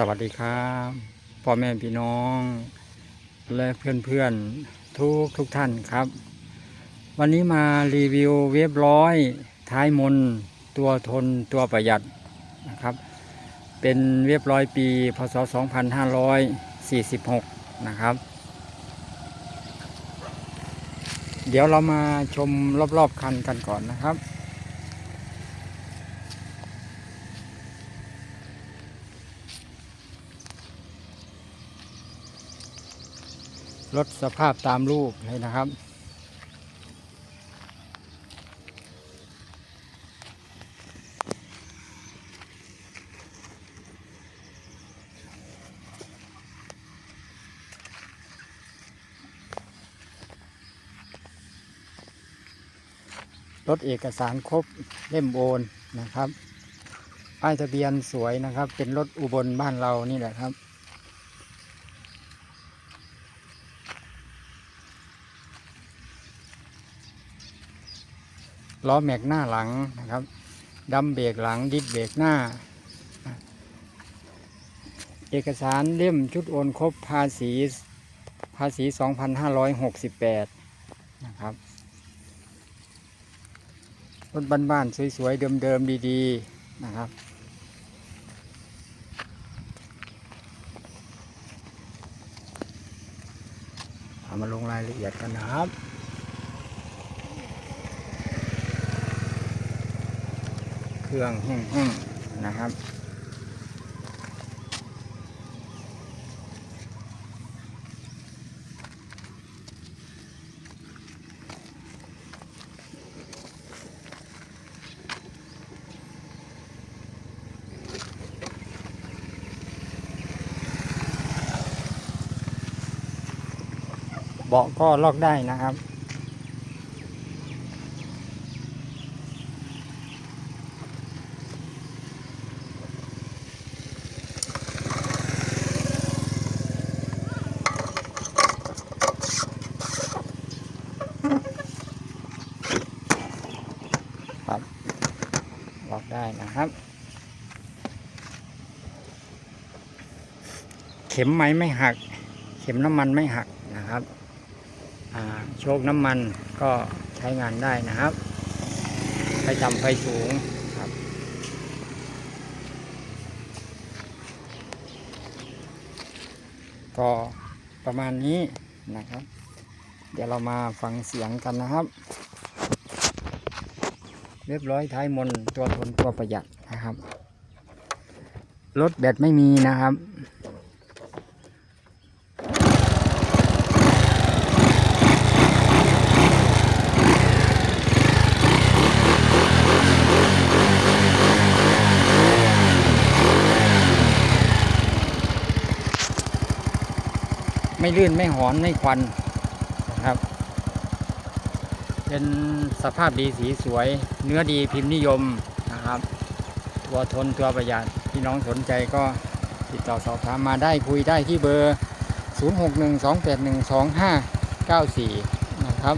สวัสดีครับพ่อแม่พี่น้อง และเพื่อนๆทุกทุกท่านครับ วันนี้มารีวิวเว็บร้อยท้ายมนตัวทนตัวประหยัดนะครับ เป็นเว็บร้อยปี พศ 2546 นะครับ เดี๋ยวเรามาชมรอบๆคันกันก่อนนะครับ รถสภาพตามรูปเลยนะครับ รถเอกสารครบเล่มโอนนะครับ ป้ายทะเบียนสวยนะครับ เป็นรถอุบลบ้านเรานี่แหละครับ ล้อแม็กหน้าหลังนะครับดัมเบรกหลังดิสเบรกหน้า เอกสารเล่มชุดโอนครบภาษีภาษี 2568 นะครับ รถบ้านๆสวยๆ เดิมๆ ดีๆ นะครับ เอามาลงรายละเอียดกันนะครับ เครื่องแห้งๆนะครับ เบาะก็ล็อกได้นะครับ ครับล็อกได้นะครับ เข็มไม้ไม่หัก เข็มน้ำมันไม่หักนะครับโชคน้ำมันก็ใช้งานได้นะครับไฟต่ำไฟสูงครับ ก็ประมาณนี้นะครับ เดี๋ยวเรามาฟังเสียงกันนะครับ เรียบร้อยท้ายมนตัวทนตัวประหยัดนะครับ รถแบตไม่มีนะครับ ไม่ลื่นไม่หอนไม่ควันนะครับ เป็นสภาพดีสีสวย เนื้อดีพิมพ์นิยมนะครับตัวทนตัวประหยัดพี่น้องสนใจก็ติดต่อสอบถามมาได้คุยได้ที่เบอร์ 0612812594 นะครับ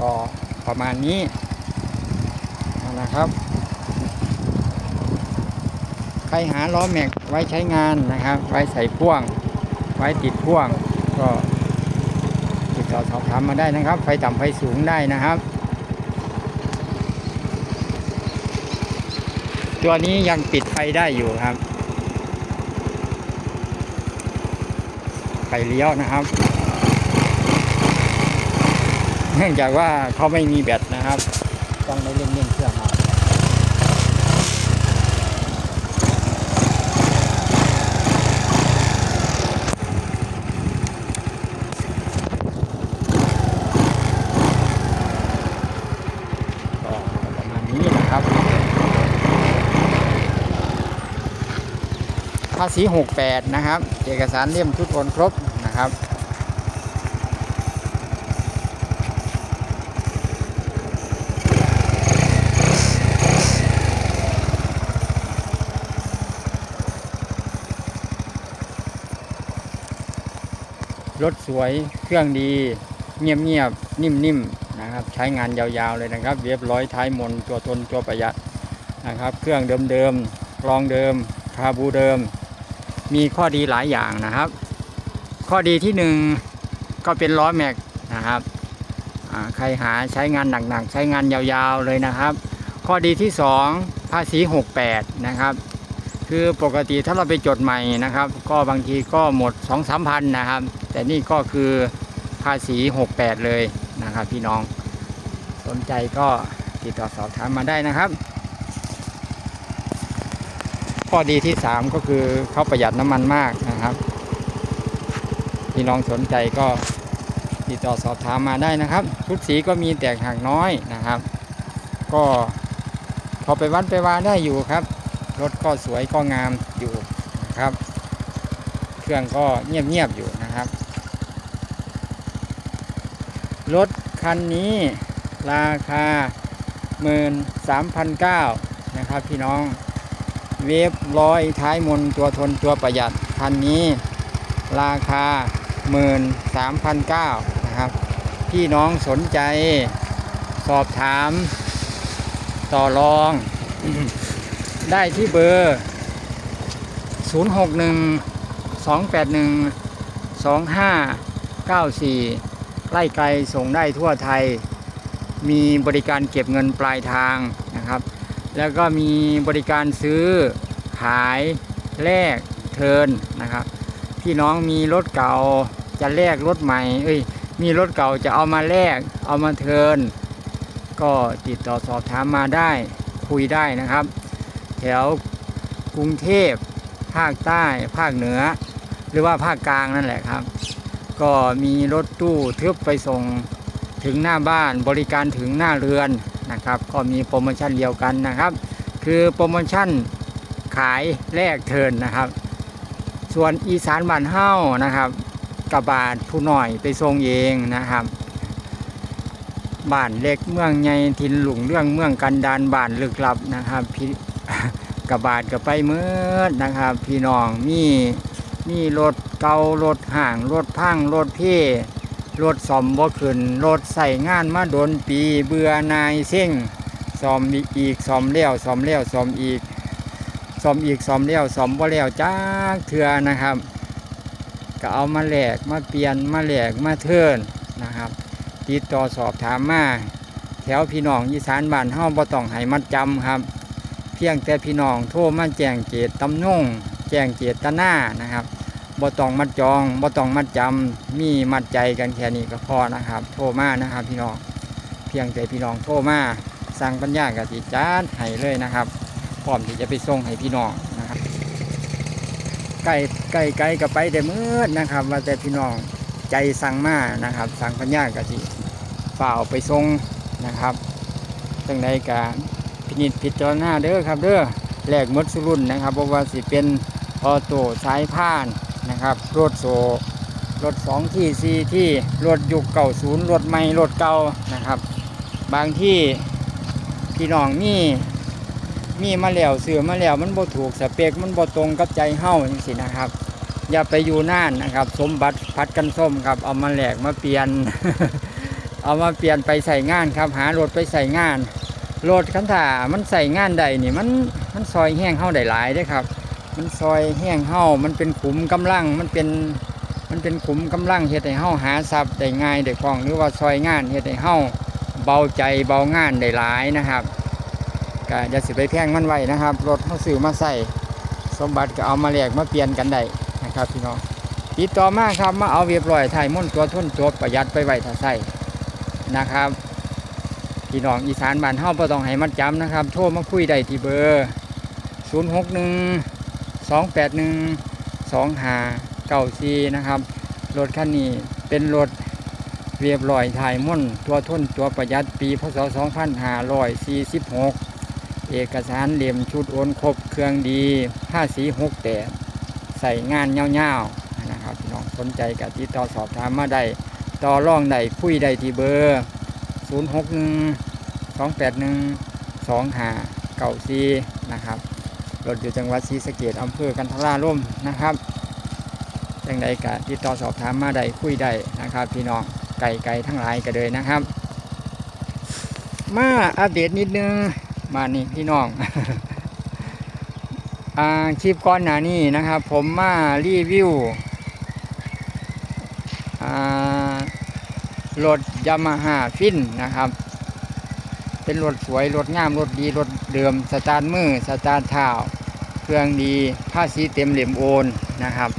ก็ประมาณนี้ นะครับ ใครหาล้อแม็กไว้ใช้งานนะครับ ไว้ใส่พ่วง ไว้ติดพ่วง ก็ติดต่อสอบถามมาได้นะครับ ไฟต่ำไฟสูงได้นะครับ ตัวนี้ยังปิดไฟได้อยู่ครับไฟเลี้ยวนะครับเนื่องจากว่าเขาไม่มีแบตนะครับ ต้องได้เล่นเล่นเครื่องเอาก็ประมาณนี้นะครับภาษี68 นะครับ เอกสารเล่มทุกคนครบนะครับ รถสวยเครื่องดีเงียบๆนิ่มๆนะครับใช้งานยาวๆเลยนะครับเรียบร้อยท้ายมนตัวทนตัวประหยัดนะครับ เครื่องเดิมๆกรองเดิมคาบูเดิม มีข้อดีหลายอย่างนะครับ ข้อดีที่หนึ่งก็เป็นล้อแม็กนะครับใครหาใช้งานหนักๆใช้งานยาวๆเลยนะครับ ข้อดีที่สองภาษี 68 นะครับคือปกติถ้าเราไปจดใหม่นะครับ ก็บางทีก็หมด2 3พันนะครับ แต่นี่ก็คือภาษี 68 เลยนะครับ พี่น้องสนใจก็ติดต่อสอบถามมาได้นะครับ ข้อดีที่ 3 ก็คือเขาประหยัดน้ำมันมากนะครับ พี่น้องสนใจก็ติดต่อสอบถามมาได้นะครับ ชุดสีก็มีแตกหักน้อยนะครับ ก็พอไปวัดไปวาได้อยู่ครับ รถก็สวยก็งามอยู่นะครับ เครื่องก็เงียบๆอยู่นะครับ รถคันนี้ราคา 13,900นะครับพี่น้อง เวฟร้อยท้ายมนตัวทนตัวประหยัด คันนี้ราคา 13,900นะครับ พี่น้องสนใจสอบถาม ต่อรอง ได้ที่เบอร์ 061 281 2594 ใกล้ไกลส่งได้ทั่วไทย มีบริการเก็บเงินปลายทางนะครับ แล้วก็มีบริการซื้อขายแลกเทินนะครับ พี่น้องมีรถเก่าจะแลกรถใหม่ เอ้ย มีรถเก่าจะเอามาแลกเอามาเทินก็ติดต่อสอบถามมาได้คุยได้นะครับ แถวกรุงเทพภาคใต้ ภาคเหนือ หรือว่าภาคกลางนั่นแหละครับ ก็มีรถตู้ทึบไปส่งถึงหน้าบ้านบริการถึงหน้าเรือนนะครับ ก็มีโปรโมชั่นเดียวกันนะครับ คือโปรโมชั่นขายแลกเทินนะครับ ส่วนอีสานบ้านเฮ้านะครับกระบาดผู้หน่อยไปส่งเองนะครับบ้านเล็กเมืองใหญ่ทินหลุงเรื่องเมืองกันดานบ้านลึกลับนะครับพี่กระบาดกับไปเมื่อนะครับ พี่น้องมีมีรถ เก่ารถห่างรถพังรถเพ่รถสอมบ่ขึ้นรถใส่งานมาโดนปีเบื่อนายเส้งซ่อมอีกซ่อมเลี้ยวซ่อมเลี้ยวซ่อมอีกซ่อมอีกซ่อมเลี้ยวซ่อมบ่แล้วจ้าเถื่อนะครับ ก็เอามาแหลกมาเปลี่ยนมาแหลกมาเทิรนนะครับ ติดต่อสอบถามมาแถวพี่น้องอีสานบ้านเฮาบ่ต้องให้มัดจำครับ เพียงแต่พี่น้องโทรมาแจ้งเจตตำนงแจ้งเจตนานะครับ บ่ต้องมัดจองบ่ต้องมัดจำมีมัดใจกันแค่นี้ก็พอนะครับ โทรมานะครับพี่น้องเพียงแต่พี่น้องโทรมาสั่งปัญญากสิจานให้เลยนะครับพร้อมที่จะไปส่งให้พี่น้องนะครับไก่ไก่ไก่กับไปแต่มืดนะครับ ว่าแต่พี่น้องใจสั่งมานะครับ สั่งปัญญากะสิฝ่าเอาไปส่งนะครับจังใดกะพินิจพิจารณาเด้อครับเด้อแหลกมดสุรุ่นนะครับเพราะว่าสิเป็นออโต้สายพาน นะครับ รถโซรถสองที่สี่ที่ รถยุคเก่าศูนย์รถใหม่รถเก่านะครับ บางที่พี่น้องมีมีมาแล้วเสือมาแล้วมันบ่ถูกสเปคมันบ่ตรงกับใจเฮ้าจังสินะครับ อย่าไปอยู่น่านนะครับ สมบัติพัดกันส้มครับ เอามาแหลกมาเปลี่ยน เอามาเปลี่ยนไปใส่งานครับ หารถไปใส่งานรถคันถ่ามันใส่งานใดนี่มันมันซอยแห้งเฮาได้หลายด้อครับ มันซอยแห้งเฮามันเป็นขุมกำลังมันเป็นมันเป็นขุมกำลังเฮ็ดให้เฮาหาทรัพย์ได้ง่ายได้คล่องหรือว่าซอยงานเฮ็ดให้เฮาเบาใจเบางานได้หลายนะครับก็อย่าสิไปแพงมันไว้นะครับรถเฮาซื้อมาใส่สมบัติก็เอามาแลกมาเปลี่ยนกันได้นะครับพี่น้องติดต่อมาครับมาเอาเรียบร้อยถ่ายม่นตัวทุนตัวประหยัดไปไว้ถ้าใส่นะครับพี่น้องอีสานบ้านเฮาบ่ต้องให้มัดจำนะครับ โทรมาคุยได้ที่เบอร์ 061 281 2594นะครับ รถคันนี้เป็นรถเรียบร้อยถ่ายม่นตัวทุนตัวประหยัดปีพศ 2546 เอกสารเหลี่ยมชุดโอนครบเครื่องดีผ้าสีหกแต่ใส่งานเงาๆนะครับพี่น้องสนใจกับติดต่อสอบถามมาได้ต่อร่องได้คุยได้ที่เบอร์ 0 6 1 2 8 1 2 5 9 4 นะครับ รถอยู่จังหวัดศรีสะเกดอำเภอกันทราล่มนะครับจังใดก็ติดต่อสอบถามมาได้คุยได้นะครับ พี่น้องไก่ไก่ทั้งหลายก็เลยนะครับ มาอัปเดตนิดนึงมานี่พี่น้องอาคลิปก่อนหน้านี้นะครับ ผมมารีวิวรถยามาฮ่าฟินนะครับ เป็นรถสวยรถงามรถดีรถเดิมสตาร์ทมือสตาร์ทเท้าเครื่องดีผ้าสีเต็มเหลี่ยมโอนนะครับ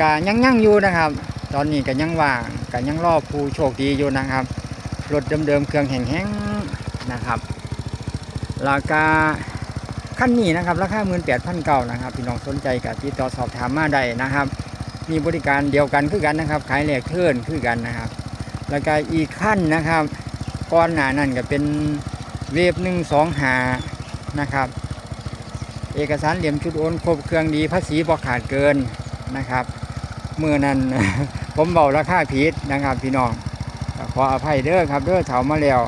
กะยังยังอยู่นะครับ ตอนนี้ก็ยังว่างก็ยังรอผู้โชคดีอยู่นะครับรถเดิมๆเครื่องแห้งๆนะครับราคาขั้นนี้นะครับราคาหมื่นแปดพันเก้านะครับพี่น้องสนใจกับติดต่อสอบถามมาได้นะครับ มีบริการเดียวกันคือกันนะครับ ขายแหลกเทิร์นคือกันนะครับ แล้วก็อีกขั้นนะครับก้อนหนานั่นก็เป็น เวฟหนึ่งสองหานะครับ เอกสารเหลี่ยมชุดโอนครบเครื่องดีภาษีบอขาดเกินนะครับเมื่อนั้นผมเบาราคาผิดนะครับพี่น้องขออภัยเด้อครับเด้อเถามาแล้ว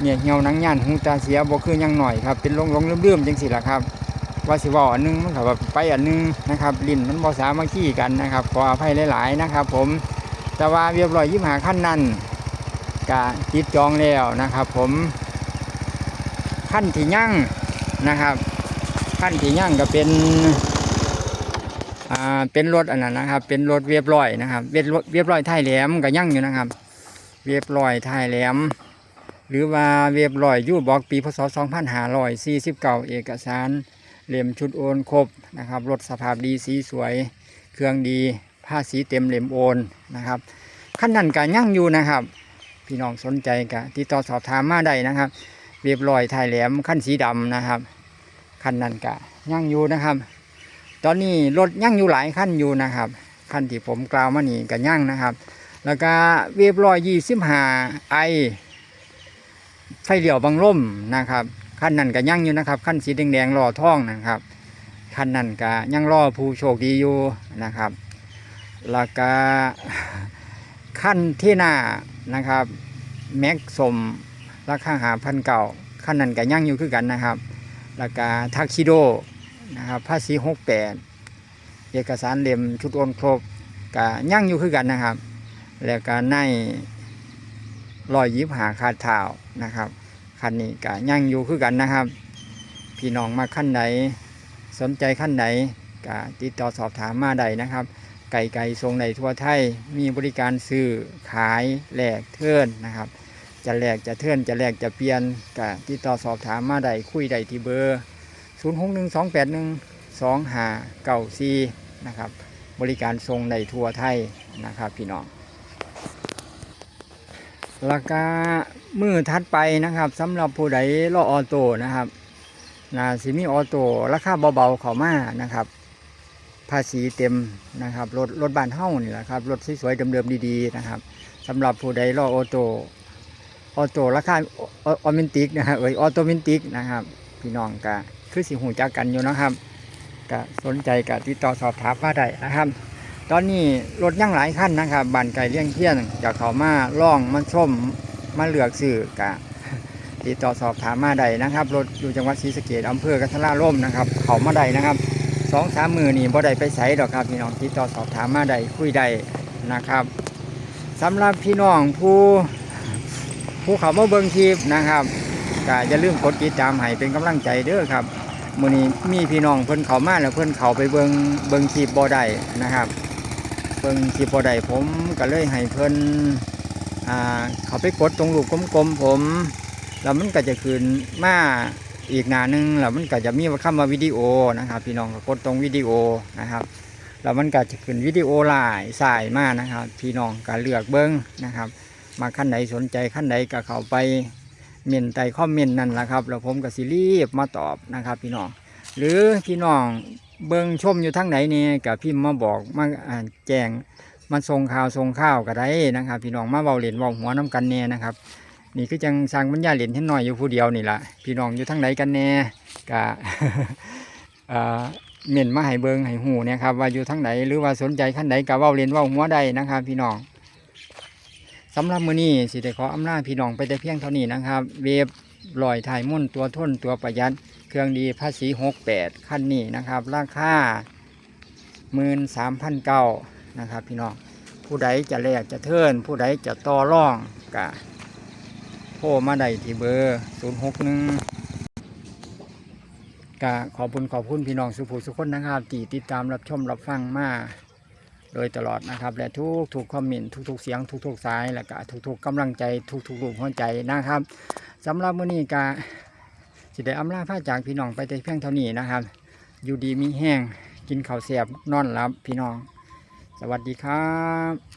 เนี่ยเหี่ยวหนังย่านหูตาเสียบ่คือยังหน่อยครับเป็นลงลงเลื่มๆจังสิล่ะครับว่าสิเว่าอันหนึงมันแบบไปอันหนึงนะครับลิ้นมันบ่สามัคคีกันนะครับ ขออภัยหลายๆนะครับ ผมแต่ว่าเรียบร้อยยี่หาขั้นนั้นก็ติดจองแล้วนะครับ ผม ขั้นที่ยั่งนะครับขั้นที่ยั่งก็เป็นอ่าเป็นรถอันนั้นนะครับ เป็นรถเรียบร้อยนะครับเรียบร้อยเรียบร้อยท้ายแหลมก็ยั่งอยู่นะครับเรียบร้อยท้ายแหลม หรือว่าเรียบร้อยยูบอกปีพศ2549เอกสารเหลี่ยมชุดโอนครบนะครับรถสภาพดีสีสวย เครื่องดีผ้าสีเต็มเหลี่ยมโอนนะครับขั้นนั้นก็ยั่งอยู่นะครับ พี่น้องสนใจก็ติดต่อสอบถามมาได้นะครับ เรียบร้อยถ่ายแหลมขั้นสีดำนะครับขั้นนั้นก็ยั่งอยู่นะครับ ตอนนี้รถยั่งอยู่หลายขั้นอยู่นะครับขั้นที่ผมกล่าวมานี่ก็ยั่งนะครับ แล้วก็เรียบร้อยยี่สิบห้าไอไฟเหลี่ยวบังล่มนะครับขั้นนั้นก็ยั่งอยู่นะครับขั้นสีแดงๆรอท่องนะครับขั้นนั้นก็ยังรอผู้โชคดีอยู่นะครับ แล้วก็ขั้นที่หน้านะครับ แม็กสม ราคาหาพันเก่าขั้นนั้นก็ยั่งอยู่คือกันนะครับแล้วก็ทักซิโดนะครับภาษีหกแปดเอกสารเล่มชุดโอนครบก็ยั่งอยู่คือกันนะครับ แล้วก็ในรอยยิบหาคาดเท้านะครับคันนี้ก็ยั่งอยู่คือกันนะครับ พี่น้องมาขั้นไหนสนใจขั้นไหนก็ติดต่อสอบถามมาได้นะครับไก่ไก่ทรงในทั่วไทยมีบริการซื้อขายแลกเทินนะครับ จะแลกจะเทิร์นจะแลกจะเปลี่ยนก็ติดต่อสอบถามมาได้คุยได้ที่เบอร์ 0 6 1 2 8 1 2 5 9 4 นะครับ บริการทรงในทั่วไทยนะครับพี่น้องราคามือทัดไปนะครับสำหรับผู้ใดรอออโต้นะครับนาซิมีออโต้ราคาเบาๆเขามานะครับ ภาษีเต็มนะครับรถรถบ้านเฮ้านี่แหละครับรถสวยๆเดิมๆดีๆนะครับสำหรับผู้ใดรอออโต้ ออโต้ราคาออมินติกนะฮะเอ้ยออโตมินติกนะครับ พี่น้องก็คือสิหูจักกันอยู่นะครับก็สนใจก็ติดต่อสอบถามมาได้นะครับ ตอนนี้รถยังหลายขั้นนะครับบานไก่เลี้ยงเที่ยงจะเขามาล่องมาชมมาเหลือกซื้อกะติดต่อสอบถามมาได้นะครับรถอยู่จังหวัดศรีสะเกษอำเภอกันทราล่มนะครับ เขามาได้นะครับสองสามมือนี่บ่ได้ไปใส่ดอกครับพี่น้องติดต่อสอบถามมาได้คุยได้นะครับสำหรับพี่น้องผู้ ผู้เขามาเบิงคลิปนะครับก็อย่าลืมกดติดตามให้เป็นกำลังใจเด้อครับมื้อนี้มีพี่น้องเพิ่นเขามาแล้วเพิ่นเขาไปเบิงเบิงคลิปบ่ได้นะครับ เบิงคลิปบ่ได้ผมก็เลยให้เพิ่นอ่าเขาไปกดตรงรูปกลมๆผมแล้วมันก็จะขึ้นมาอีกหนาหนึงแล้วมันก็จะมีคำว่าวิดีโอนะครับ พี่น้องก็กดตรงวิดีโอนะครับแล้วมันก็จะขึ้นวิดีโอหลายสายมากนะครับ พี่น้องก็เลือกเบิ้งนะครับ มาขั้นไหนสนใจขั้นไหนก็เข้าไปเมนใต้คอมเมนต์นั่นแหละครับ แล้วผมก็สิรีบมาตอบนะครับ พี่น้อง หรือพี่น้องเบิ้งชมอยู่ทั้งไหนเนี่ยกับพิมพ์มาบอกมาแจ้งมาส่งข่าวส่งข้าวก็ได้นะครับ พี่น้องมาเบาเหรียญเบาหัวน้ำกันเนี่ยนะครับ นี่คือจังสร้างบรรยาเหรียญให้หน่อยอยู่ผู้เดียวนี่แหละพี่น้องอยู่ทั้งไหนกันแน่กะเอ่อเม่นมาให้เบิงให้หูเนี่ยครับว่าอยู่ทั้งไหนหรือว่าสนใจขั้นไหนกะเว้าเหรียนเว้าหัวใดนะครับ พี่น้อง สำหรับมือนี้สิได้ขออำลาพี่น้องไปแต่เพียงเท่านี้นะครับ เวฟลอยถ่ายมุ่นตัวทนตัวประหยัด เครื่องดีภาษีหกแปดขั้นนี้นะครับ ราคาหมื่นสามพันเก้านะครับ พี่น้องผู้ใดจะแลกจะเทิร์นผู้ใดจะต่อร่องกะโทรมาได้ที่เบอร์0 6 1กะขอบคุณขอบคุณพี่น้องสุภูสุคนนะครับที่ติดตามรับชมรับฟังมา โดยตลอดนะครับ และทุกทุกคอมเมนต์ทุกทุกๆเสียงทุกทุกๆสาย และก็ทุกทุกๆกำลังใจทุกทุกๆรูปหัวใจนะครับสำหรับมื้อนี้กาสิได้อำลาพาจากพี่น้องไปแต่เพียงเท่านี้นะครับ อยู่ดีมีแห้งกินข้าวเสียบนอนหลับพี่น้อง สวัสดีครับ